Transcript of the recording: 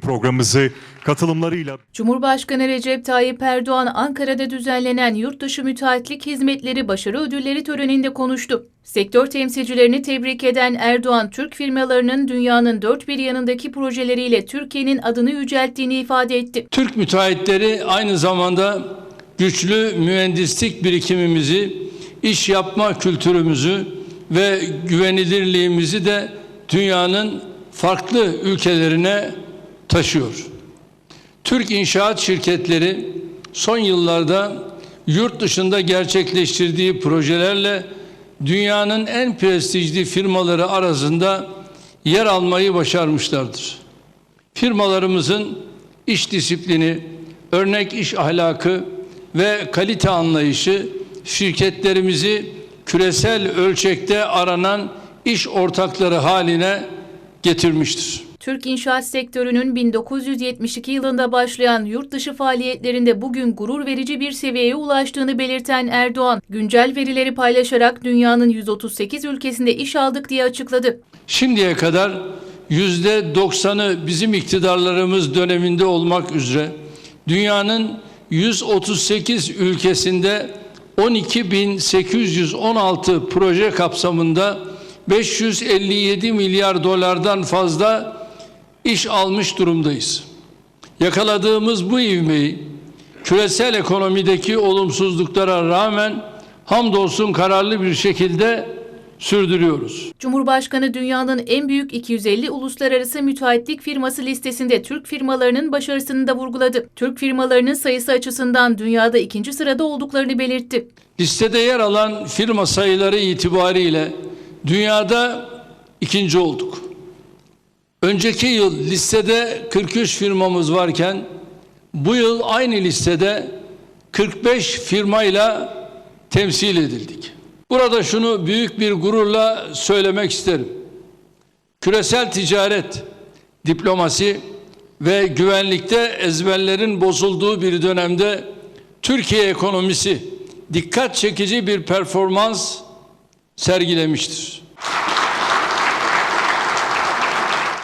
Programımızı katılımlarıyla Cumhurbaşkanı Recep Tayyip Erdoğan Ankara'da düzenlenen Yurtdışı Müteahhitlik Hizmetleri Başarı Ödülleri töreninde konuştu. Sektör temsilcilerini tebrik eden Erdoğan, Türk firmalarının dünyanın dört bir yanındaki projeleriyle Türkiye'nin adını yücelttiğini ifade etti. Türk müteahhitleri aynı zamanda güçlü mühendislik birikimimizi, iş yapma kültürümüzü ve güvenilirliğimizi de dünyanın farklı ülkelerine taşıyor. Türk inşaat şirketleri son yıllarda yurt dışında gerçekleştirdiği projelerle dünyanın en prestijli firmaları arasında yer almayı başarmışlardır. Firmalarımızın iş disiplini, örnek iş ahlakı ve kalite anlayışı şirketlerimizi küresel ölçekte aranan iş ortakları haline getirmiştir. Türk inşaat sektörünün 1972 yılında başlayan yurt dışı faaliyetlerinde bugün gurur verici bir seviyeye ulaştığını belirten Erdoğan, güncel verileri paylaşarak dünyanın 138 ülkesinde iş aldık diye açıkladı. Şimdiye kadar yüzde 90'ı bizim iktidarlarımız döneminde olmak üzere dünyanın 138 ülkesinde 12.816 proje kapsamında 557 milyar dolardan fazla iş almış durumdayız. Yakaladığımız bu ivmeyi küresel ekonomideki olumsuzluklara rağmen hamdolsun kararlı bir şekilde sürdürüyoruz. Cumhurbaşkanı dünyanın en büyük 250 uluslararası müteahhitlik firması listesinde Türk firmalarının başarısını da vurguladı. Türk firmalarının sayısı açısından dünyada ikinci sırada olduklarını belirtti. Listede yer alan firma sayıları itibariyle dünyada ikinci olduk. Önceki yıl listede 43 firmamız varken bu yıl aynı listede 45 firmayla temsil edildik. Burada şunu büyük bir gururla söylemek isterim. Küresel ticaret, diplomasi ve güvenlikte ezberlerin bozulduğu bir dönemde Türkiye ekonomisi dikkat çekici bir performans sergilemiştir.